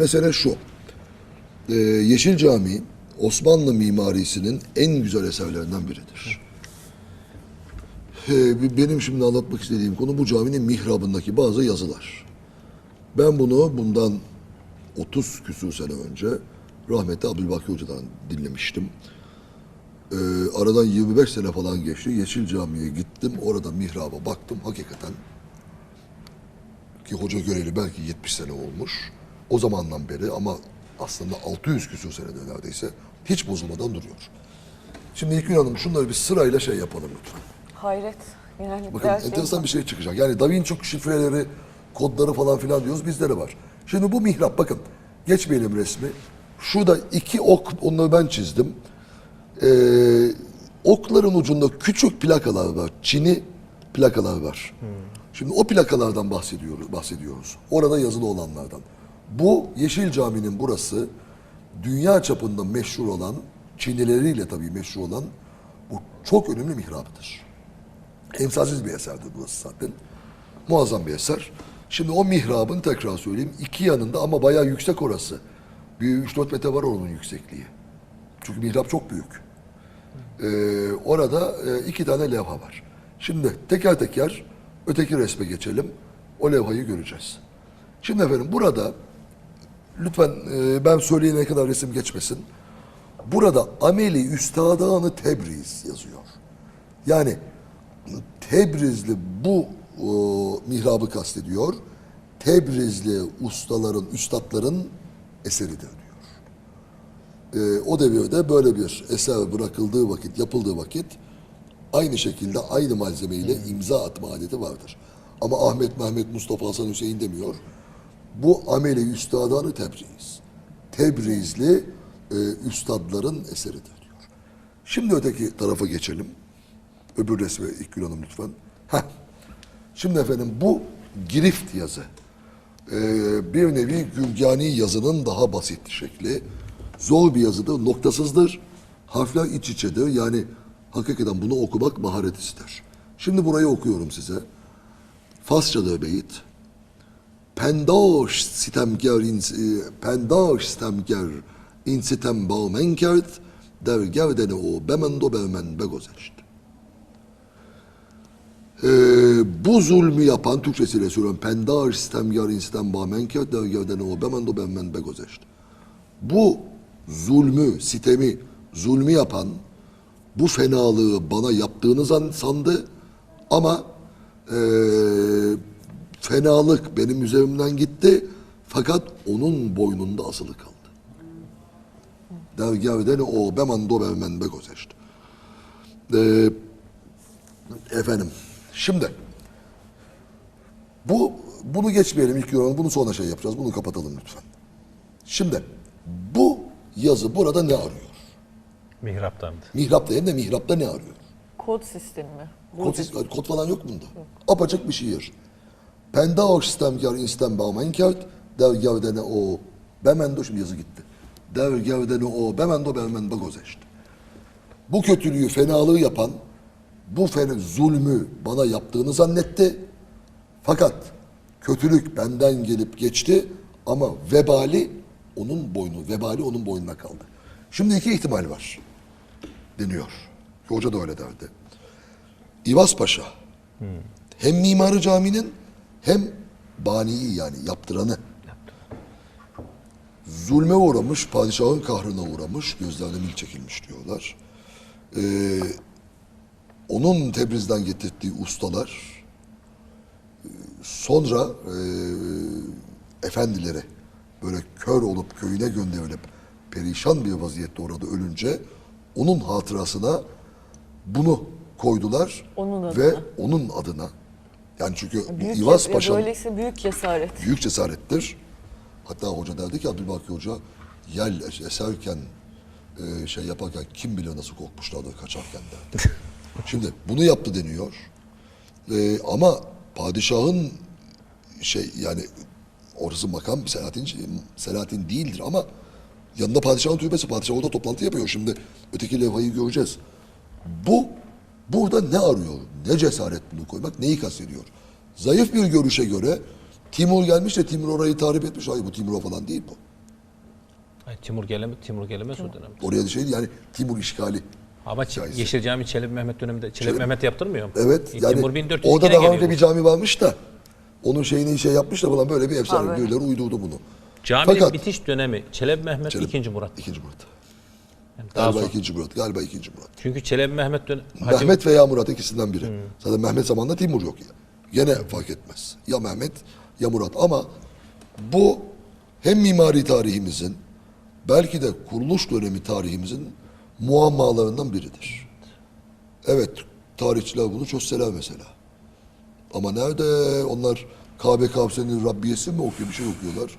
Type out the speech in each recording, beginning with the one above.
Mesele şu. Ee, Yeşil Camii Osmanlı mimarisinin en güzel eserlerinden biridir. Ee, benim şimdi anlatmak istediğim konu bu caminin mihrabındaki bazı yazılar. Ben bunu bundan 30 küsur sene önce rahmetli Abdülbaki Hoca'dan dinlemiştim. Ee, aradan 25 sene falan geçti. Yeşil Camii'ye gittim. Orada mihraba baktım. Hakikaten ki hoca göreli belki 70 sene olmuş. O zamandan beri ama aslında 600 küsur senede neredeyse hiç bozulmadan duruyor. Şimdi İlkgün Hanım şunları bir sırayla şey yapalım lütfen. Hayret. Yani Bakın gerçekten- enteresan bir şey çıkacak. Yani Da Vinci şifreleri, kodları falan filan diyoruz. Bizde de var. Şimdi bu mihrap bakın. Geçmeyelim resmi. Şurada iki ok, onları ben çizdim. Ee, okların ucunda küçük plakalar var. Çini plakalar var. Şimdi o plakalardan bahsediyoruz, bahsediyoruz. Orada yazılı olanlardan. Bu Yeşil Cami'nin burası dünya çapında meşhur olan, Çinileriyle tabii meşhur olan bu çok önemli mihraptır. Emsalsiz bir eserdir burası zaten. Muazzam bir eser. Şimdi o mihrabın tekrar söyleyeyim. iki yanında ama bayağı yüksek orası. Bir 3-4 metre var onun yüksekliği. Çünkü mihrap çok büyük. Ee, orada e, iki tane levha var. Şimdi teker teker öteki resme geçelim. O levhayı göreceğiz. Şimdi efendim burada lütfen e, ben söyleyene kadar resim geçmesin. Burada Ameli Üstadanı Tebriz yazıyor. Yani Tebrizli bu e, mihrabı kastediyor. Tebrizli ustaların, üstadların eseridir diyor. E, o devirde böyle bir eser bırakıldığı vakit, yapıldığı vakit aynı şekilde aynı malzemeyle imza atma adeti vardır. Ama Ahmet, Mehmet, Mustafa, Hasan, Hüseyin demiyor. Bu ameli üstadanı Tebriz. Tebrizli e, üstadların eseridir diyor. Şimdi öteki tarafa geçelim. Öbür resme İlkgül Hanım lütfen. Heh. Şimdi efendim bu girift yazı. Ee, bir nevi Gülgani yazının daha basit şekli. Zor bir yazıdır, noktasızdır. Harfler iç içedir. Yani hakikaten bunu okumak maharet ister. Şimdi burayı okuyorum size. Farsçadır beyit. Pendaş sitemger, ins- e, pendaş sitemger, in sitem bağmen kert, der gerdene o bemendo bermen begozeşt. Ee, bu zulmü yapan, Türkçesiyle söylüyorum, pendar sistem yarın sistem bamenkar dergâden o bemendo benmen begozeşt. Bu zulmü, sitemi, zulmü yapan, bu fenalığı bana yaptığını sandı ama eee, fenalık benim üzerimden gitti fakat onun boynunda asılı kaldı. Dergâden o bemendo benmen begozeşt. Eee Efendim, şimdi bu bunu geçmeyelim ilk yorumunu, bunu sonra şey yapacağız. Bunu kapatalım lütfen. Şimdi bu yazı burada ne arıyor? Mihraptan. Mihrapta hem de mihrapta ne arıyor? Kod sistemi mi? Kod, kod falan yok bunda. Apaçık bir şiir. Pendaoş sistemkar instem bağmenkart der gevdene o bemendo şimdi yazı gitti. Der gevdene o bemendo bermen bagozeşt. Bu kötülüğü, fenalığı yapan bu fena, zulmü bana yaptığını zannetti. Fakat kötülük benden gelip geçti ama vebali onun boynu, vebali onun boynuna kaldı. Şimdi iki ihtimal var deniyor. Hoca da öyle derdi. İvaz Paşa hem mimarı caminin hem baniyi yani yaptıranı zulme uğramış, padişahın kahrına uğramış, gözlerine mil çekilmiş diyorlar. Ee, onun Tebriz'den getirdiği ustalar sonra e, efendilere böyle kör olup köyüne gönderilip perişan bir vaziyette orada ölünce onun hatırasına bunu koydular Onun ve onun adına yani çünkü büyük İvaz Paşa'nın Böyleyse büyük cesaret. büyük cesarettir. Hatta hoca derdi ki Abdülbaki Hoca yel es- eserken e, şey yaparken kim bilir nasıl korkmuşlardır kaçarken derdi. Şimdi bunu yaptı deniyor. E, ama padişahın şey yani orası makam Selahattin, Selahattin değildir ama yanında padişahın türbesi. Padişah orada toplantı yapıyor. Şimdi öteki levhayı göreceğiz. Bu burada ne arıyor? Ne cesaret bunu koymak? Neyi kastediyor? Zayıf bir görüşe göre Timur gelmiş de Timur orayı tarif etmiş. Hayır bu Timur falan değil bu. Hayır, Timur geleme, Timur gelemez o dönem. Oraya da şey yani Timur işgali. Ama Hikayesi. Yeşil Cami Çelebi Mehmet döneminde Çelebi Çelebi- Mehmet yaptırmıyor mu? Evet. E, Yani Timur 1402'de orada daha önce bir cami varmış da onun şeyini şey yapmış da falan böyle bir efsane. Birileri uydurdu bunu. Caminin Fakat- bitiş dönemi Çelebi Mehmet Çelebi- 2. Murat. İkinci Murat. Galiba sonra. ikinci Murat. Galiba ikinci Murat. Çünkü Çelebi Mehmet dönemi Hacı- Mehmet veya Murat ikisinden biri. Hmm. Zaten Mehmet zamanında Timur yok ya. Gene fark etmez. Ya Mehmet ya Murat ama bu hem mimari tarihimizin belki de kuruluş dönemi tarihimizin muammalarından biridir. Evet tarihçiler bunu çözseler mesela. Ama nerede onlar Kabe Kavse'nin Rabbiyesi mi okuyor bir şey okuyorlar.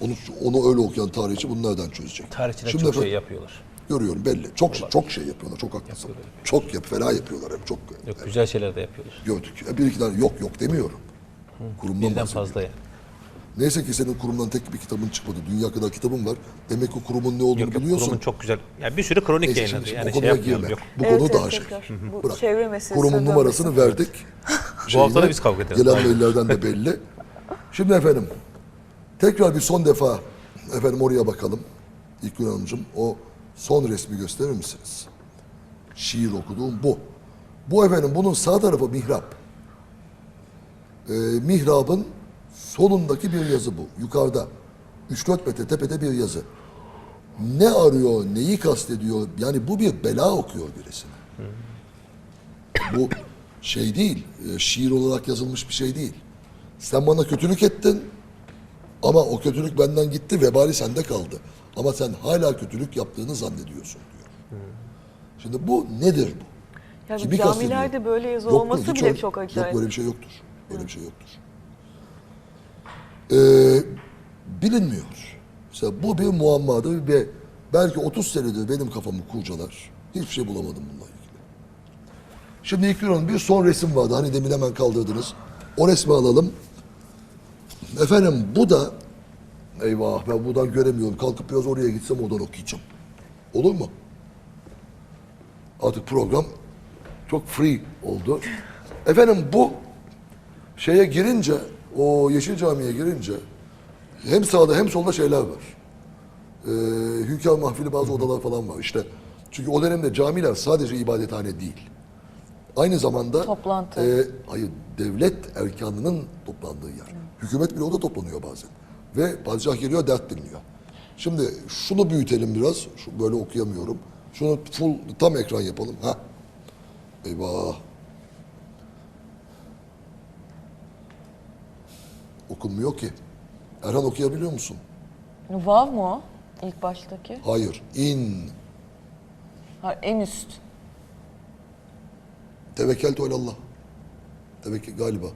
Onu, onu öyle okuyan tarihçi bunu nereden çözecek? tarihçiler Şimdi çok efendim- şey yapıyorlar. Görüyorum belli. Çok çok şey yapıyorlar. Çok haklısın. Çok yap, fena yapıyorlar hem çok. Yok güzel şeyler de yapıyorlar. Gördük. Bir iki tane yok yok demiyorum. Kurumdan Birden bahsediyorum. fazla yani. Neyse ki senin kurumdan tek bir kitabın çıkmadı. Dünya kadar kitabın var. Demek ki kurumun ne olduğunu Yok yok biliyorsun. kurumun çok güzel. Yani bir sürü kronik Neyse yayınladı. şimdi, şimdi Yani o şey konuya yapmayalım. girme. Yok. Bu Evet, konu evet, daha şey. tekrar. Bu Bırak. çevre meselesine Kurumun numarasını verdik. Bu hafta da biz kavga ederiz. Gelen maillerden de belli. Şimdi efendim tekrar bir son defa efendim oraya bakalım. İlkgün Hanımcığım o son resmi gösterir misiniz? Şiir okuduğum bu. Bu efendim bunun sağ tarafı mihrap. Ee, mihrabın solundaki bir yazı bu. Yukarıda. 3-4 metre tepede bir yazı. Ne arıyor, neyi kastediyor? Yani bu bir bela okuyor birisine. Bu şey değil, e, şiir olarak yazılmış bir şey değil. Sen bana kötülük ettin ama o kötülük benden gitti, vebali sende kaldı. Ama sen hala kötülük yaptığını zannediyorsun diyor. Şimdi bu nedir bu? Yani Kimi camilerde böyle yazı Yok mu? olması Hiç bile öyle- çok acayip. Yok böyle bir şey yoktur. Böyle bir şey yoktur. Ee, bilinmiyor. Mesela bu bir muammadır ve belki 30 senedir benim kafamı kurcalar. Hiçbir şey bulamadım bununla ilgili. Şimdi İlknur Hanım bir son resim vardı. Hani demin hemen kaldırdınız. O resmi alalım. Efendim bu da eyvah ben buradan göremiyorum. Kalkıp biraz oraya gitsem oradan okuyacağım. Olur mu? Artık program çok free oldu. Efendim bu şeye girince, o Yeşil Cami'ye girince hem sağda hem solda şeyler var. Ee, hünkâr mahfili bazı odalar falan var. İşte çünkü o dönemde camiler sadece ibadethane değil. Aynı zamanda Toplantı. e, hayır devlet erkanının toplandığı yer. Hükümet bile orada toplanıyor bazen. Ve padişah geliyor dert dinliyor. Şimdi şunu büyütelim biraz. Şu böyle okuyamıyorum. Şunu full tam ekran yapalım. Ha. Eyvah. Okunmuyor ki. Erhan okuyabiliyor musun? Vav mu o? İlk baştaki. Hayır. İn. Ha, en üst. Tevekkeltu alallah. Tevekkül galiba.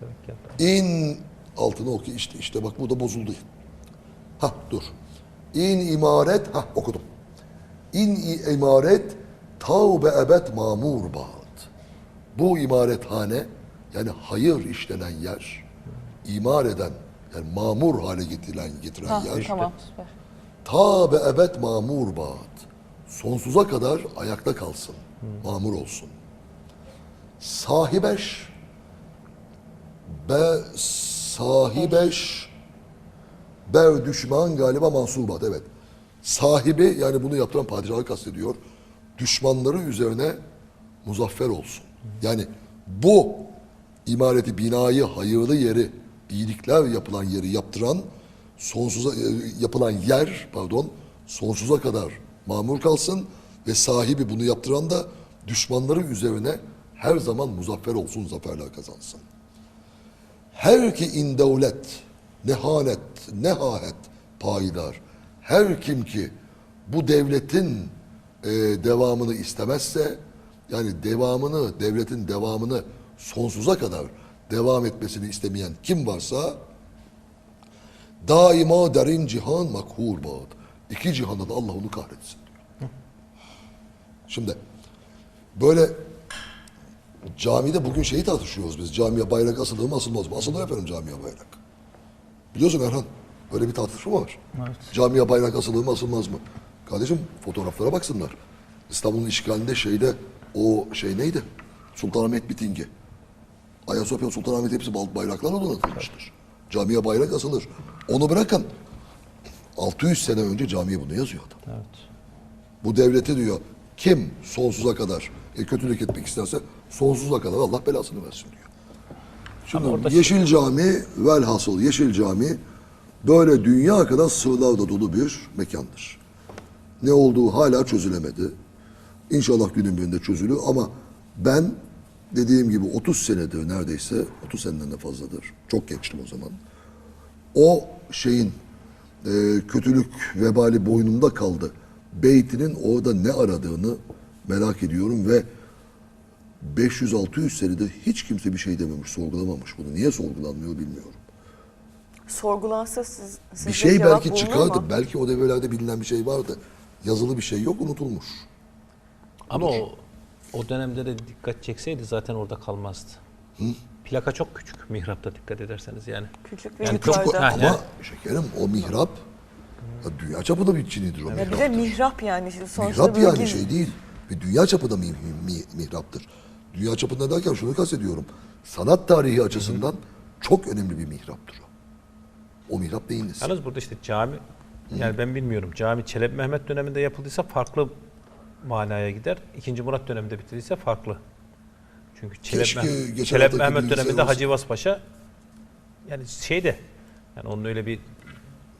Tevekkül. İn altını oku işte işte bak bu da bozuldu. Ha dur. İn imaret ha okudum. İn imaret tavbe ebed mamur bağıt. Bu imarethane yani hayır işlenen yer, imar eden yani mamur hale getirilen getiren Ha, yer. tamam süper. Ta be ebed mamur bağıt. Sonsuza kadar ayakta kalsın. Mamur olsun. Sahibeş be sahibeş ber düşman galiba mansubat evet. Sahibi yani bunu yaptıran padişahı kastediyor. Düşmanları üzerine muzaffer olsun. Yani bu imareti, binayı, hayırlı yeri, iyilikler yapılan yeri yaptıran sonsuza e, yapılan yer pardon sonsuza kadar mamur kalsın ve sahibi bunu yaptıran da düşmanları üzerine her zaman muzaffer olsun, zaferler kazansın. Her ki in devlet, nehanet, nehahet payidar. Her kim ki bu devletin e, devamını istemezse, yani devamını, devletin devamını sonsuza kadar devam etmesini istemeyen kim varsa, daima derin cihan makhur bağıt. İki cihanda da Allah onu kahretsin. Şimdi böyle Camide bugün şeyi tartışıyoruz biz. Camiye bayrak asılır mı asılmaz mı? Asılır efendim camiye bayrak. Biliyorsun Erhan. Böyle bir tartışma var. Camiye bayrak asılır mı asılmaz mı? Kardeşim fotoğraflara baksınlar. İstanbul'un işgalinde şeyde o şey neydi? Sultanahmet mitingi. Ayasofya Sultanahmet hepsi bayraklarla donatılmıştır. Camiye bayrak asılır. Onu bırakın. 600 sene önce camiye bunu yazıyor adam. Evet. Bu devlete diyor kim sonsuza kadar e, kötülük etmek isterse sonsuza kadar Allah belasını versin diyor. Şimdi orada Yeşil Cami velhasıl Yeşil Cami böyle dünya kadar sığlarla dolu bir mekandır. Ne olduğu hala çözülemedi. İnşallah günün birinde çözülür ama ben dediğim gibi 30 senedir neredeyse 30 seneden de fazladır. Çok gençtim o zaman. O şeyin e, kötülük vebali boynumda kaldı. Beytinin orada ne aradığını merak ediyorum ve 500-600 senedir hiç kimse bir şey dememiş, sorgulamamış bunu. Niye sorgulanmıyor bilmiyorum. Sorgulansa siz, sizce Bir şey cevap belki çıkardı. mu? Belki o devirlerde bilinen bir şey vardı. Yazılı bir şey yok, unutulmuş. Ama o o dönemde de dikkat çekseydi zaten orada kalmazdı. Plaka çok küçük mihrapta dikkat ederseniz yani. Küçük ve Yani çok- Ama yani- şekerim o mihrap ya dünya çapında bir Çinidir o Ya mihrap. bir de mihrap yani. Sonuçta Mihrap yani şey değil. Bir dünya çapında mi, mi- mihraptır. Dünya çapında derken şunu kastediyorum. Sanat tarihi açısından çok önemli bir mihraptır o. O mihrap nesi? Yalnız burada işte cami yani ben bilmiyorum. Cami Çelebi Mehmet döneminde yapıldıysa farklı manaya gider. İkinci Murat döneminde bitirdiyse farklı. Çünkü Çelebi, Keşke Çelebi Mehmet bilgisayar döneminde olsa. Hacı İvaz Paşa yani şeyde yani onun öyle bir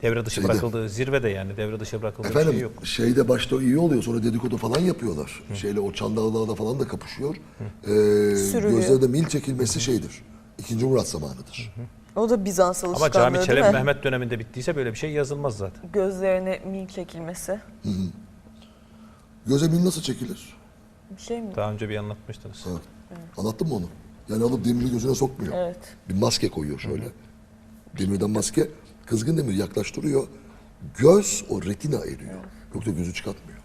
devre dışı Şeyde. bırakıldığı zirvede yani devre dışı bırakıldığı bir Efendim şey yok. şeyde başta iyi oluyor sonra dedikodu falan yapıyorlar. Şeyle o çandallarda falan da kapışıyor. Ee, Sürülüyor. gözlerde mil çekilmesi şeydir. İkinci Murat zamanıdır. O da Bizans Ama alışkanlığı cami değil Çelebi mi? Mehmet döneminde bittiyse böyle bir şey yazılmaz zaten. Gözlerine mil çekilmesi. Göze mil nasıl çekilir? Bir şey mi? Daha önce bir anlatmıştınız. Evet. Anlattın mı onu? Yani alıp demiri gözüne sokmuyor. Evet. Bir maske koyuyor şöyle. Demirden maske. Kızgın demir yaklaştırıyor. Göz o retina eriyor. Yoksa gözü çıkartmıyor.